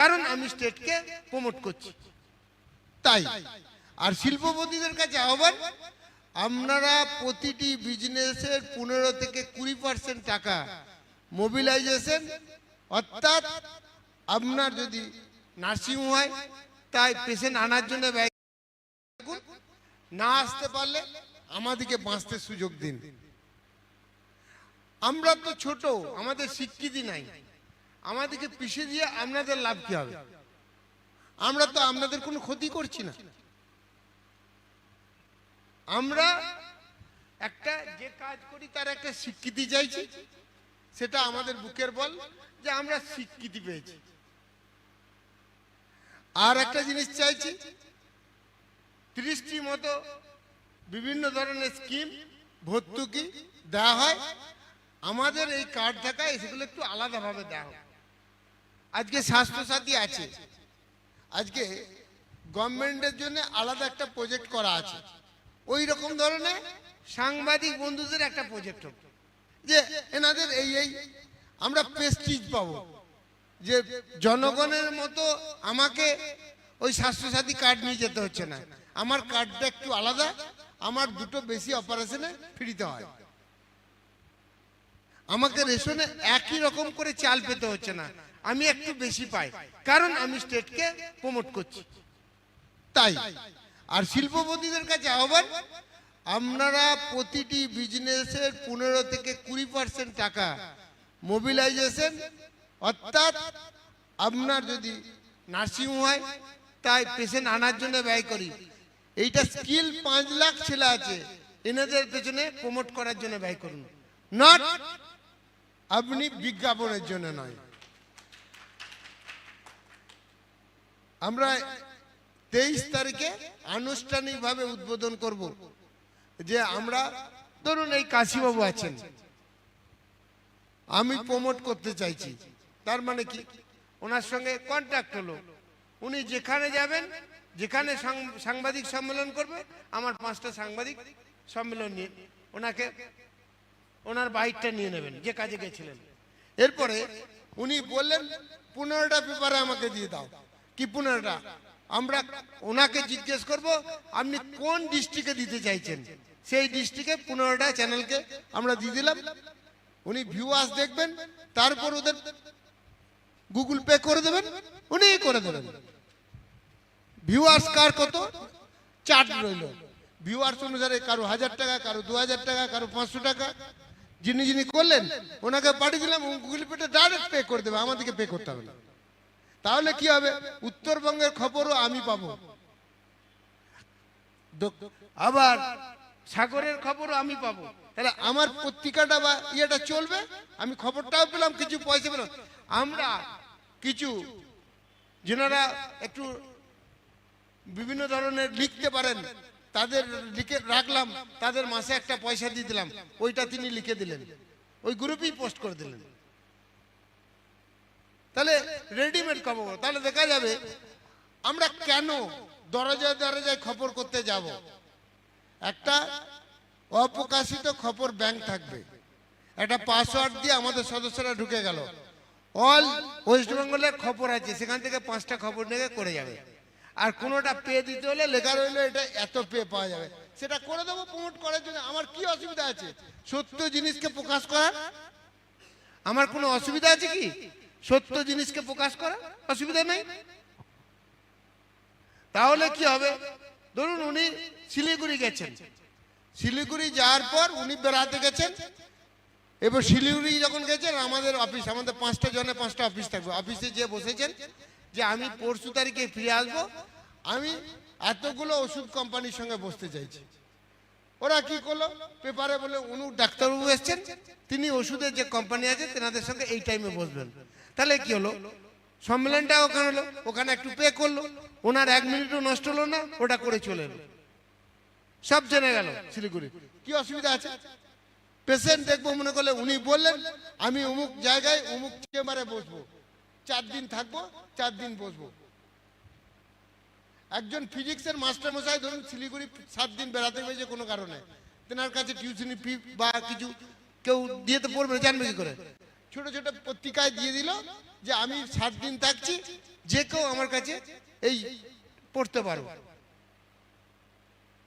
কারণ আমি স্টেটকে প্রমোট করছি। তাই। আর শিল্পপতিদের কাছে আহ্বান, আপনারা প্রতিটি বিজনেসের পনেরো থেকে কুড়ি পার্সেন্ট টাকা মোবিলাইজেশন অর্থাৎ আপনার যদি নার্সিং হয়, তাই পেশেন্ট আনার জন্য ব্যয় না আসতে পারলে আমাদেরকে বাঁচতে সুযোগ দিন। আমরা তো ছোট, আমাদের স্বীকৃতি নাই। আমাদেরকে পিছিয়ে দিয়ে আপনাদের লাভ কি হবে? আমরা তো আপনাদের কোনো ক্ষতি করছি না। আমরা একটা যে কাজ করি, তার একটা স্বীকৃতি চাইছি। সেটা আমাদের বুকের বল যে আমরা স্বীকৃতি পেয়েছি। আর একটা জিনিস চাইছি ত্রিশটি মতো বিভিন্ন ধরনের স্কিম ভর্তুকি দেওয়া হয়। আমাদের এই কার্ড থাকায় সেগুলো একটু আলাদাভাবে দেওয়া হয়। আজকে স্বাস্থ্যসাথী আছে। আজকে গভর্নমেন্টের জন্য আলাদা একটা প্রজেক্ট করা আছে। ওই রকম ধরনের সাংবাদিক বন্ধুদের একটা প্রজেক্ট হবে। যে এনাদের এই এই আমরা প্রেস্টিজ পাবো। যে জনগণের মতো আমাকে ওই স্বাস্থ্যসাথী কার্ড নিয়ে যেতে হচ্ছে না। আমার কার্ডটা একটু আলাদা, আমার দুটো বেশি অপারেশনে ফ্রিতে হয়। আমাকে রেশনে একই রকম করে চাল পেতে হচ্ছে না। আমি একটু বেশি পাই, কারণ আমি স্টেটকে প্রমোট করছি। তাই। আর শিল্পপতিদের কাছে আহ্বান, আপনারা প্রতিটি বিজনেসের পনেরো থেকে কুড়ি পার্সেন্ট টাকা মোবিলাইজেশন অর্থাৎ আপনার যদি নার্সিং হয়, তাই পেশেন্ট আনার জন্য ব্যয় করি। এইটা স্কিল পাঁচ লাখ ছেলে আছে, এনাদের পেছনে প্রমোট করার জন্য ব্যয় করুন। নট আপনি বিজ্ঞাপনের জন্য নয়। আমরা তেইশ তারিখে আনুষ্ঠানিকভাবে উদ্বোধন করব যে আমরা ধরুন এই কাশিবাবু আছেন। আমি প্রমোট করতে চাইছি। তার মানে কি? ওনার সঙ্গে কন্ট্যাক্ট হলো। উনি যেখানে যাবেন, যেখানে সাংবাদিক সম্মেলন করবে, আমার পাঁচটা সাংবাদিক সম্মেলন নিয়ে ওনাকে, ওনার বাইকটা নিয়ে নেবেন, যে কাজে গেছিলেন। এরপরে উনি বললেন, পনেরোটা পেপারে আমাকে দিয়ে দাও। কি পনেরোটা আমরা ওনাকে জিজ্ঞেস করব, আপনি কোন ডিস্ট্রিক্টে দিতে চাইছেন? সেই ডিস্ট্রিক্টে পনেরোটা চ্যানেলকে আমরা দিয়ে দিলাম। উনি ভিউয়ার্স দেখবেন, তারপর ওদের গুগল পে করে দেবেন উনি করে দেবেন। ভিউয়ার্স কার কত? চার্ট রইল। ভিউয়ার্স অনুসারে কারও হাজার টাকা, কারও দু হাজার টাকা, কারও পাঁচশো টাকা। যিনি যিনি করলেন, ওনাকে পাঠিয়ে দিলাম গুগল পেটা ডাইরেক্ট পে করে দেবে, আমাদেরকে পে করতে হবে না। তাহলে কি হবে? উত্তরবঙ্গের খবরও আমি পাবো। আবার সাগরের খবরও আমি পাবো। তাহলে আমার পত্রিকাটা বা ইয়েটা চলবে? আমি খবরটাও পেলাম কিছু পয়সা পেলাম। আমরা কিছু যেনারা একটু বিভিন্ন ধরনের লিখতে পারেন তাদের লিখে রাখলাম তাদের মাসে একটা পয়সা দিয়ে দিলাম ওইটা তিনি লিখে দিলেন। ওই গ্রুপেই পোস্ট করে দিলেন। তাহলে রেডিমেড খবর তাহলে দেখা যাবে, আমরা কেন দরজায় দরজায় খবর করতে যাব? একটা অপ্রকাশিত খবর ব্যাংক থাকবে। একটা পাসওয়ার্ড দিয়ে আমাদের সদস্যরা ঢুকে গেল। অল ওয়েস্ট বেঙ্গলের খবর আছে, সেখান থেকে পাঁচটা খবর নিয়ে করে যাবে। আর কোনোটা পে দিতে হলে লেখা রইল এটা এত পে পাওয়া যাবে। সেটা করে দেবো প্রমোট করার জন্য। আমার কি অসুবিধা আছে? সত্য জিনিসকে প্রকাশ করার? আমার কোনো অসুবিধা আছে কি? সত্য জিনিসকে প্রকাশ করা? অসুবিধা নেই। তাহলে কি হবে? ধরুন উনি শিলিগুড়ি গেছেন। শিলিগুড়ি যাওয়ার পর উনি বেড়াতে গেছেন। এবার শিলিগুড়ি যখন গেছেন, আমাদের অফিস আমাদের পাঁচটা জনে পাঁচটা অফিস থাকবে। অফিসে যে বসেছেন, যে আমি পরশু তারিখে ফিরে আসব, আমি এতগুলো ওষুধ কোম্পানির সঙ্গে বসতে চাইছি। ওরা কি করল? পেপারে বলে, উনি ডাক্তারবাবু এসছেন, তিনি ওষুধের যে কোম্পানি আছে, তেনাদের সঙ্গে এই টাইমে বসবেন। তাহলে কি হলো? সম্মেলনটা ওখানে হলো, ওখানে একটু পে করল, ওনার এক মিনিটও নষ্ট হলো না, ওটা করে চলে এলো। সব জেনে গেল, শিলিগুড়ি। কি অসুবিধা আছে? পেশেন্ট দেখব মনে করলে উনি বললেন, আমি অমুক জায়গায়, অমুক চেম্বারে বসবো। চার দিন থাকব, চার দিন বসবো। একজন ফিজিক্সের মাস্টার মশাই ধরুন শিলিগুড়ি সাত দিন বেড়াতে হয়েছে কোনো কারণে। তেনার কাছে টিউশনি ফি বা কিছু কেউ দিয়ে তো পড়বে জানবে কি করে? ছোট ছোট পত্রিকায় দিয়ে দিল যে আমি সাত দিন থাকছি, যে কেউ আমার কাছে এই পড়তে পারো।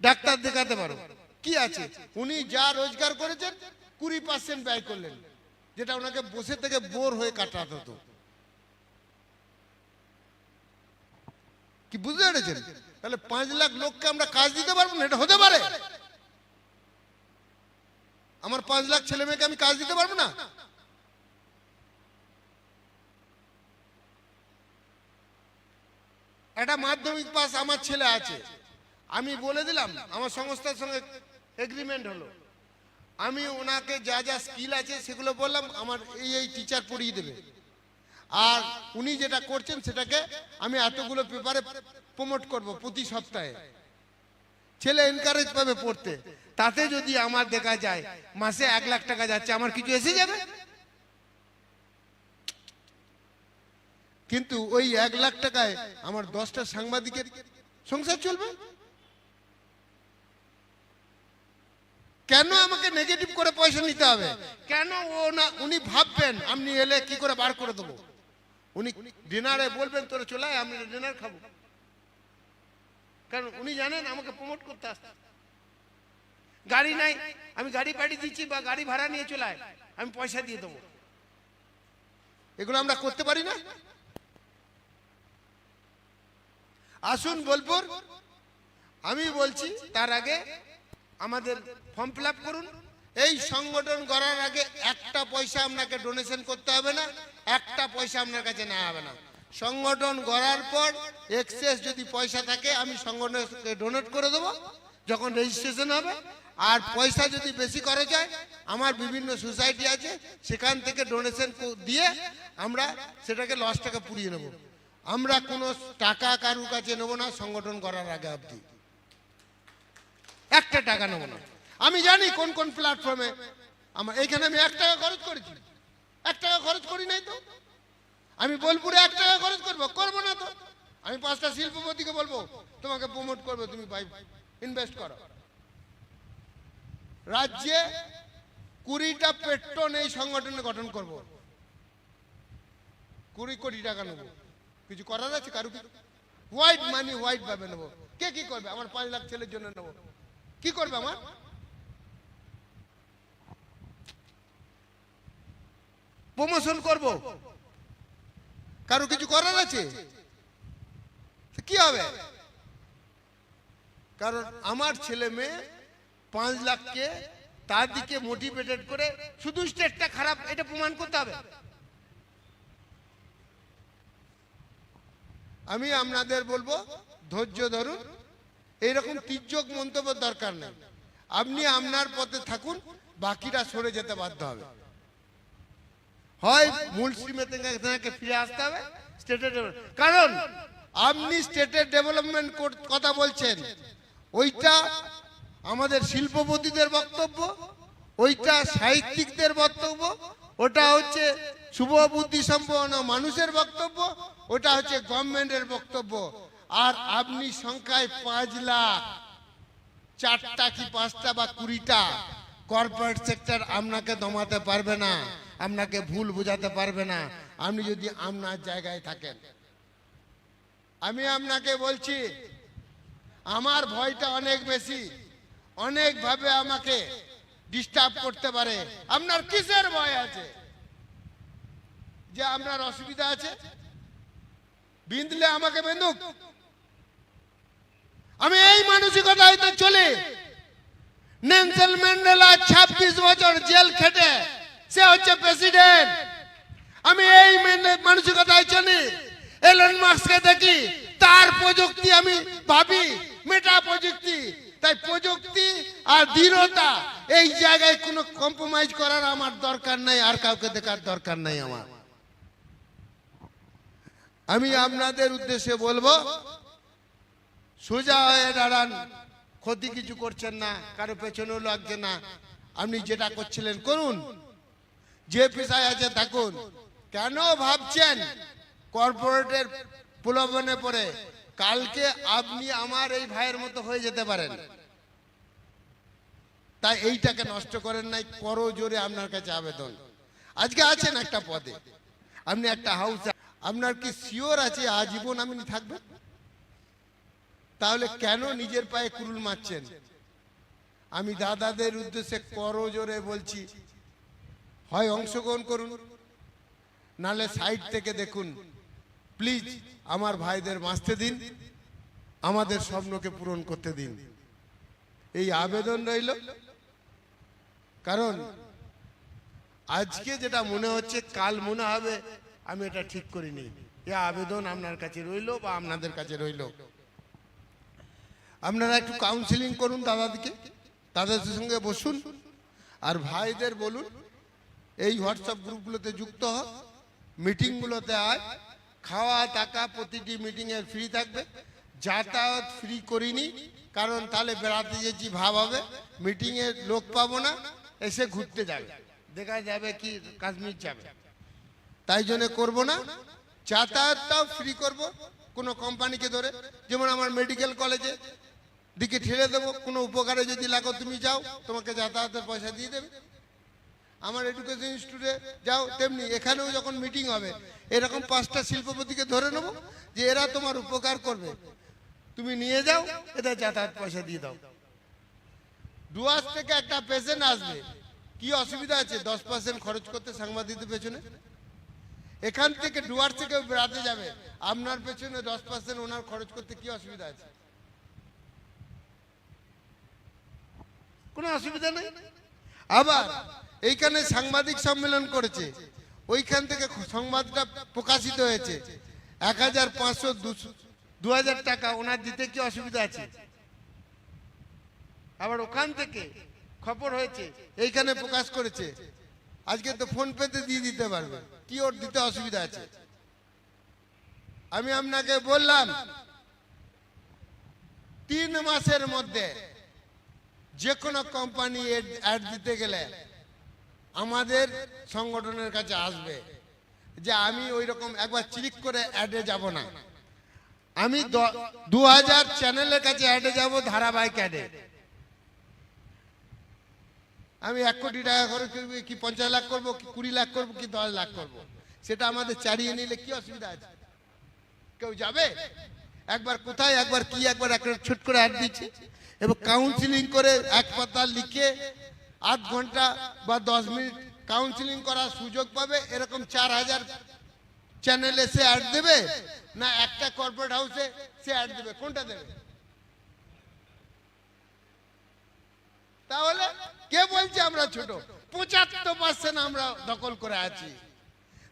ডাক্তার দেখাতে পারো। কি আছে? উনি যা রোজগার করেছেন, কুড়ি পার্সেন্ট ব্যয় করলেন, যেটা ওনাকে বসে থেকে বোর হয়ে কাটাতে হতো। কি বুঝতে পেরেছেন? তাহলে পাঁচ লাখ লোককে আমরা কাজ দিতে পারব না? এটা হতে পারে। আমার পাঁচ লাখ ছেলে মেয়েকে আমি কাজ দিতে পারব না? একটা মাধ্যমিক পাস আমার ছেলে আছে। আমি বলে দিলাম, আমার সংস্থার সঙ্গে এগ্রিমেন্ট হলো। আমি ওনাকে যা যা স্কিল আছে সেগুলো বললাম, আমার এই এই টিচার পড়িয়ে দেবে। আর উনি যেটা করছেন সেটাকে আমি এতগুলো পেপারে প্রমোট করব প্রতি সপ্তাহে। ছেলে এনকারেজ পাবে পড়তে। তাতে যদি আমার দেখা যায়, মাসে এক লাখ টাকা যাচ্ছে, আমার কিছু এসে যাবে? কিন্তু ওই এক লাখ টাকায় আমার দশটা সাংবাদিকের সংসার চলবে? কেন আমাকে নেগেটিভ করে পয়সা নিতে হবে? কেন ও না, উনি ভাববেন আপনি এলে কি করে বার করে দেবো? উনি ডিনারে বলবেন, তোরা চলে আমি ডিনার খাব। কারণ উনি জানেন আমাকে প্রমোট করতে আসতে। গাড়ি নাই, আমি গাড়ি পাঠিয়ে দিচ্ছি বা গাড়ি ভাড়া নিয়ে চলে আমি পয়সা দিয়ে দেবো। এগুলো আমরা করতে পারি না? আসুন বোলপুর। আমি বলছি, তার আগে আমাদের ফর্ম ফিল করুন। এই সংগঠন করার আগে একটা পয়সা আপনাকে ডোনেশন করতে হবে না, একটা পয়সা আপনার কাছে নেওয়া হবে না। সংগঠন গড়ার পর এক্সেস যদি পয়সা থাকে, আমি সংগঠনকে ডোনেট করে দেবো, যখন রেজিস্ট্রেশন হবে। আর পয়সা যদি বেশি করা যায়, আমার বিভিন্ন সোসাইটি আছে, সেখান থেকে ডোনেশন দিয়ে আমরা সেটাকে লসটাকে পুড়িয়ে নেব। আমরা কোনো টাকা কারুর কাছে নেব না, সংগঠন করার আগে অবধি। একটা টাকা নেব না। আমি জানি কোন কোন প্ল্যাটফর্মে আমার এইখানে আমি এক টাকা খরচ করেছি। এক টাকা খরচ করি নাই তো। আমি বোলপুরে এক টাকা খরচ করব করব না তো। আমি পাঁচটা শিল্পপতিকে বলব, তোমাকে প্রমোট করব, তুমি ইনভেস্ট করো। রাজ্যে কুড়িটা পেট্রোন এই সংগঠনে গঠন করব। কুড়ি কোটি টাকা নেব। কিছু করার আছে কারু কিছু হোয়াইট মানি হোয়াইট ভাবে নেব। কে কি করবে? আমার পাঁচ লাখ ছেলের জন্য নেব। কি করবে আমার? প্রমোশন করব। কারও কিছু করার আছে? কি হবে? কারণ আমার ছেলে মেয়ে পাঁচ লাখকে তার দিকে মোটিভেটেড করে শুধু স্টেটটা খারাপ, এটা প্রমাণ করতে হবে। আমি আপনাদের বলব, ধৈর্য ধরুন। এইরকম তির্যক মন্তব্য দরকার নেই। আপনি আপনার পথে থাকুন, বাকিরা সরে যেতে বাধ্য হবে। হয় মূল স্ট্রিমে ফিরে আসতে হবে স্টেটের কারণ আপনি স্টেটের ডেভেলপমেন্ট কথা বলছেন। ওইটা আমাদের শিল্পপতিদের বক্তব্য, ওইটা সাহিত্যিকদের বক্তব্য ওটা হচ্ছে শুভ বুদ্ধি সম্পন্ন মানুষের বক্তব্য, ওটা হচ্ছে গভর্নমেন্টের বক্তব্য। আর আপনি সংখ্যায় পাঁচ লাখ, চারটা কি পাঁচটা বা কুড়িটা কর্পোরেট সেক্টর আপনাকে দমাতে পারবে না, আপনাকে ভুল বোঝাতে পারবে না। আপনি যদি আপনার জায়গায় থাকেন। আমি আপনাকে বলছি, আমার ভয়টা অনেক বেশি, অনেকভাবে আমাকে ডিস্টার্ব করতে পারে। আপনার কিসের ভয় আছে? যে আপনার অসুবিধা আছে? বিঁধলে আমাকে বেঁধুক। আমি এই মানসিকতায় তো চলে। নেলসন ম্যান্ডেলা ছাব্বিশ বছর জেল খেটে, সে হচ্ছে প্রেসিডেন্ট। আমি এই মেনে- মানসিকতায় চলি। এলন মাস্ককে দেখি, তার প্রযুক্তি আমি ভাবি, মেটা প্রযুক্তি। তাই প্রযুক্তি আর দৃঢ়তা, এই জায়গায় কোনো কম্প্রোমাইজ করার আমার দরকার নাই, আর কাউকে দেখার দরকার নাই আমার। আমি আপনাদের উদ্দেশ্যে বলব, সোজা হয়ে দাঁড়ান, ক্ষতি কিছু করছেন না, কারও পেছনেও লাগছে না। আপনি যেটা করছিলেন করুন। যে পেশায় আছে থাকুন। কেন ভাবছেন? কর্পোরেটের প্রলোভনে পড়ে। কালকে আপনি আমার এই ভাইয়ের মতো হয়ে যেতে পারেন। তাই এইটাকে নষ্ট করেন নাই, করো জোরে আপনার কাছে আবেদন। আজকে আছেন একটা পদে। আপনি একটা হাউসে আপনার কি শিওর আছে আজীবন আপনি থাকবেন তাহলে কেন নিজের পায়ে কুরুল মারছেন? আমি দাদাদের উদ্দেশ্যে করজোরে বলছি। হয় অংশগ্রহণ করুন, নালে সাইড থেকে দেখুন। প্লিজ আমার ভাইদের বাঁচতে দিন, আমাদের স্বপ্নকে পূরণ করতে দিন। এই আবেদন রইল। কারণ আজকে যেটা মনে হচ্ছে, কাল মনে হবে, আমি এটা ঠিক করিনি। এ আবেদন আপনার কাছে রইল বা আপনাদের কাছে রইল? আপনারা একটু কাউন্সিলিং করুন দাদাদিকে, দাদাদের সঙ্গে বসুন, আর ভাইদের বলুন, এই হোয়াটসঅ্যাপ গ্রুপগুলোতে যুক্ত হ মিটিংগুলোতে আয় খাওয়া টাকা প্রতিটি মিটিংয়ের ফ্রি থাকবে। যাতায়াত ফ্রি করিনি, কারণ তাহলে বেড়াতে যেছি ভাব হবে মিটিংয়ে লোক পাবো না, এসে ঘুরতে যাবে। দেখা যাবে কি কাশ্মীর যাবে। তাই জন্য করব না। যাতায়াতটাও ফ্রি করব, কোনো কোম্পানিকে ধরে। যেমন আমার মেডিকেল কলেজে দিকে ঠেলে দেবো, কোনো উপকারে যদি লাগো তুমি যাও, তোমাকে যাতায়াতের পয়সা দিয়ে দেবে। আমার এডুকেশন ইনস্টিটিউটে যাও তেমনি, এখানেও যখন মিটিং হবে, এরকম পাঁচটা শিল্পপতিকে ধরে নেব যে এরা তোমার উপকার করবে। তুমি নিয়ে যাও এটা যাতায়াত পয়সা দিয়ে দাও। ডুয়ার্স থেকে একটা পেশেন্ট আসবে। কি অসুবিধা আছে? দশ পার্সেন্ট খরচ করতে সাংবাদিকদের পেছনে? এখান থেকে ডুয়ার্স থেকে বেড়াতে যাবে। আপনার পেছনে দশ পার্সেন্ট ওনার খরচ করতে কি অসুবিধা আছে? কোনো অসুবিধা নেই? আবার এইখানে সাংবাদিক সম্মেলন করেছে। ওইখান থেকে সংবাদটা প্রকাশিত হয়েছে। এক হাজার পাঁচশো দু হাজার টাকা, ওনার দিতে কি অসুবিধা আছে? আবার ওখান থেকে খবর হয়েছে, এইখানে প্রকাশ করেছে। আজকে তো ফোন পেতে দিয়ে দিতে পারবে। কি ওর দিতে অসুবিধা আছে? আমি আপনাকে বললাম, তিন মাসের মধ্যে যে কোনো কোম্পানি অ্যাড দিতে গেলে আমাদের সংগঠনের কাছে আসবে যে আমি ওই রকম একবার ক্লিক করে অ্যাডে যাব না। আমি দু হাজার চ্যানেলের কাছে অ্যাডে যাব ধারাবাহিক অ্যাডে আমি এক কোটি টাকা করে কি- কি পঞ্চাশ লাখ করব, কি কুড়ি লাখ করব, কি দশ লাখ করব। সেটা আমাদের চারিয়ে নিলে কি অসুবিধা আছে? কেউ যাবে? একবার কোথায়, একবার কি, একবার একটা ছুট করে অ্যাড দিচ্ছে। এবং কাউন্সিলিং করে এক পাতা লিখে আধ ঘণ্টা বা দশ মিনিট কাউন্সিলিং করার সুযোগ পাবে, এরকম চার হাজার চ্যানেলে সে অ্যাড দেবে, না একটা কর্পোরেট হাউসে সে অ্যাড দেবে, কোনটা দেবে? তাহলে কে বলছে আমরা ছোট? পঁচাত্তর পার্সেন্ট আমরা দখল করে আছি।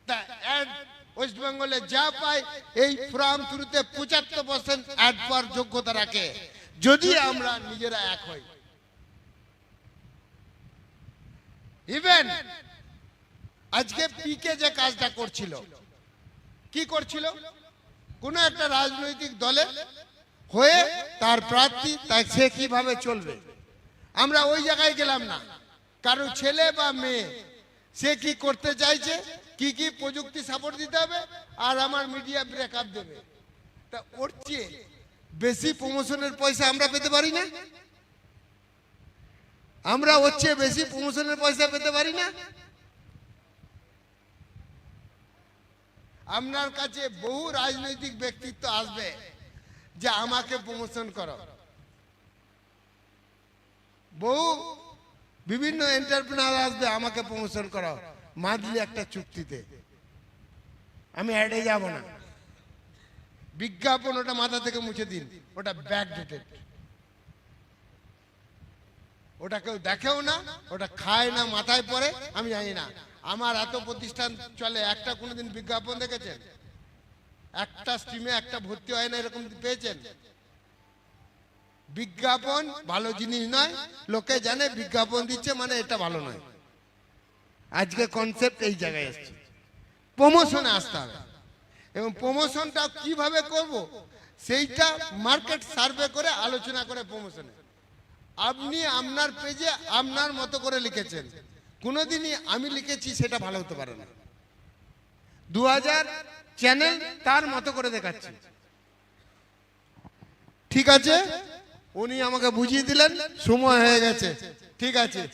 তা অ্যাড ওয়েস্ট বেঙ্গলে যা পায়, এই ফ্রাম থ্রুতে পঁচাত্তর পার্সেন্ট অ্যাড পাওয়ার যোগ্যতা রাখে। যদি আমরা নিজেরা এক হই। ইভেন আজকে পিকে যে কাজটা করছিল, কি করছিল? কোন একটা রাজনৈতিক দলে হয়ে তার প্রার্থী তা সে কীভাবে চলবে? আমরা ওই জায়গায় গেলাম না। কারও ছেলে বা মেয়ে, সে কি করতে চাইছে? কি কি প্রযুক্তি সাপোর্ট দিতে হবে? আর আমার মিডিয়া ব্রেকআপ দেবে। তা ওর চেয়ে বেশি প্রমোশনের পয়সা আমরা পেতে পারি না? আমরা হচ্ছে বেশি প্রমোশনের পয়সা পেতে পারি না। আপনার কাছে বহু রাজনৈতিক ব্যক্তিত্ব আসবে যে আমাকে প্রমোশন করো। বহু বিভিন্ন এন্টারপ্রেনার আসবে আমাকে প্রমোশন করো। মাদলি একটা চুক্তিতে। আমি অ্যাডে যাব না। বিজ্ঞাপন ওটা মাথা থেকে মুছে দিন। ওটা ব্যাক ডেটেড ওটা কেউ দেখেও না, ওটা খায় না, মাথায় পড়ে, আমি জানি না। আমার এত প্রতিষ্ঠান চলে, একটা কোনোদিন বিজ্ঞাপন দেখেছেন? একটা স্ট্রিমে একটা ভর্তি হয় না, এরকম পেয়েছেন? বিজ্ঞাপন ভালো জিনিস নয়, লোকে জানে বিজ্ঞাপন দিচ্ছে মানে এটা ভালো নয়। আজকে কনসেপ্ট এই জায়গায় এসছে। প্রমোশনে আসতে হবে। এবং প্রমোশনটা কীভাবে করব? সেইটা মার্কেট সার্ভে করে আলোচনা করে প্রমোশনে আপনি আপনার পেজে আপনার মতো করে লিখেছেন। কোনোদিনই আমি লিখেছি, সেটা ভালো হতে পারে না। দু হাজার চ্যানেল তার মতো করে দেখাচ্ছে। ঠিক আছে? উনি আমাকে বুঝিয়ে দিলেন, সময় হয়ে গেছে। ঠিক আছে।